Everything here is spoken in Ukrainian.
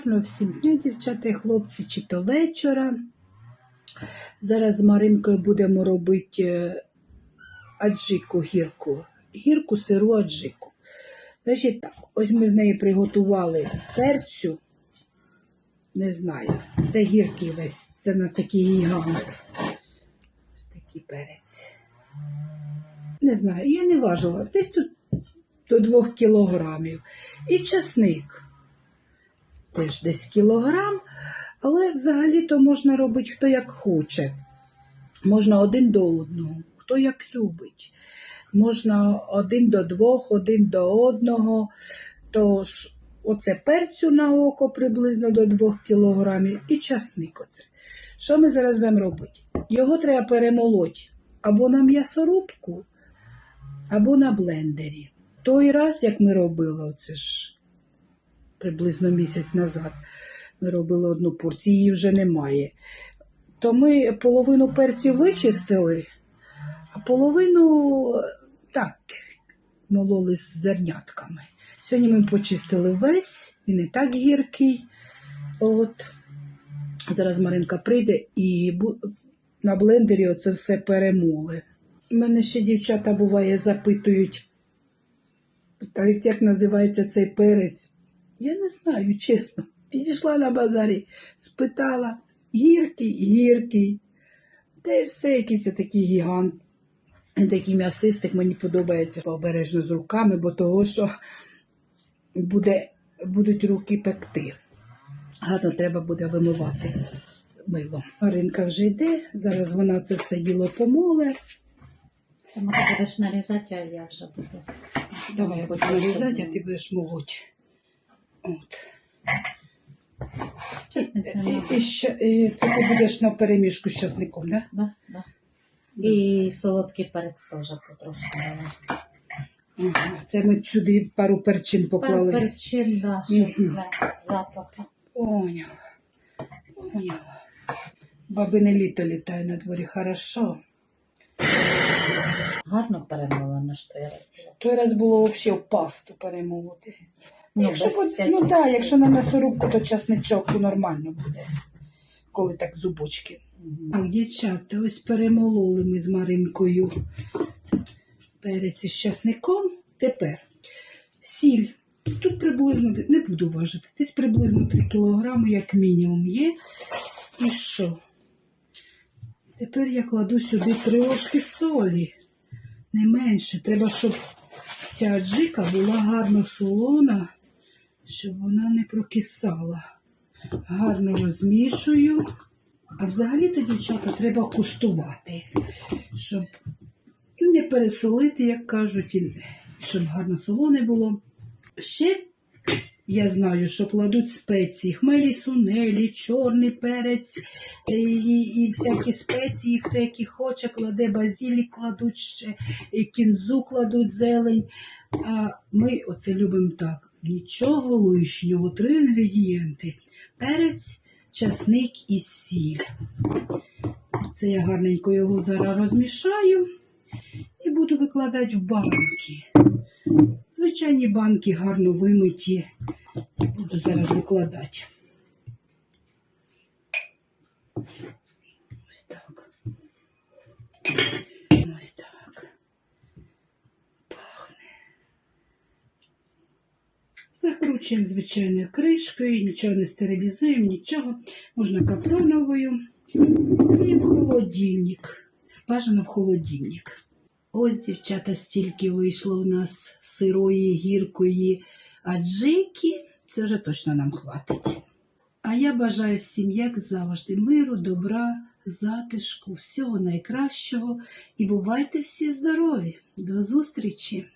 Гарно всім дня, дівчата і хлопці, чи то вечора. Зараз з Маринкою будемо робити е, аджику гірку. Гірку сиру аджику. Значить так, ось ми з нею приготували перцю. Не знаю, це гіркий весь, це у нас такий гігант. Ось такий перець. Не знаю, я не важила. Десь тут до 2 кілограмів. І чесник теж десь кілограм, але взагалі-то можна робити хто як хоче. Можна один до одного, хто як любить. Можна один до двох, один до одного. Тож, оце перцю на око приблизно до 2 кілограмів і часник оце. Що ми зараз будемо робити? Його треба перемолоти або на м'ясорубку, або на блендері. Той раз, як ми робили, оце ж приблизно місяць назад, ми робили одну порцію, її вже немає. То ми половину перців вичистили, а половину так мололи з зернятками. Сьогодні ми почистили весь, він і так гіркий. От. Зараз Маринка прийде і на блендері оце все перемоли. У мене ще дівчата буває запитують, як називається цей перець. Я не знаю, чесно. Підійшла на базарі, спитала, гіркий, гіркий. Та й все, якийсь такий гігант. Такий м'ясистик, мені подобається обережно з руками, бо того, що буде, будуть руки пекти. Гарно треба буде вимивати мило. Маринка вже йде, зараз вона це все діло помоле. Тому ти будеш нарізати, а я вже буду. Давай я буду нарізати, а ти будеш молоть. От. І, і ще, і це ти будеш на переміжку з часником, да? Да, да. І солодкий перець теж потрошки. давай. Ага. Це ми сюди пару перчин поклали. Перчин, да, щоб Мгм. не запаху. Поняв. Поняв. Бабине літо літає на дворі, хорошо. Гарно перемолено, що я розбила. Той раз було взагалі в пасту перемолоти. Ну, якщо, без б- всяких ну так, якщо на м'ясорубку, то часничок нормально буде, коли так зубочки. Так, дівчата, ось перемололи ми з Маринкою перець із часником. Тепер сіль. Тут приблизно, не буду важити, десь приблизно 3 кілограми, як мінімум, є. І що? Тепер я кладу сюди три ложки солі. Не менше. Треба, щоб ця аджика була гарно солона, щоб вона не прокисала. Гарно розмішую. А взагалі-то, дівчата, треба куштувати, щоб не пересолити, як кажуть, і щоб гарно солоне було. Ще я знаю, що кладуть спеції, хмелі сунелі, чорний перець е, і, і всякі спеції, хто які хоче, кладе базілі, кладуть ще і кінзу кладуть зелень. А ми оце любимо так. Нічого лишнього, три інгредієнти: перець, часник і сіль. Це я гарненько його зараз розмішаю і буду викладати в банки. Звичайні банки гарно вимиті. Буду зараз викладати. Ось так. Ось так. Пахне. Закручуємо звичайною кришкою, нічого не стерилізуємо, нічого. Можна капроновою. І в холодильник. Бажано в холодильник. Ось, дівчата, стільки вийшло у нас сирої, гіркої аджики. Це вже точно нам хватить. А я бажаю всім, як завжди, миру, добра, затишку, всього найкращого. І бувайте всі здорові. До зустрічі!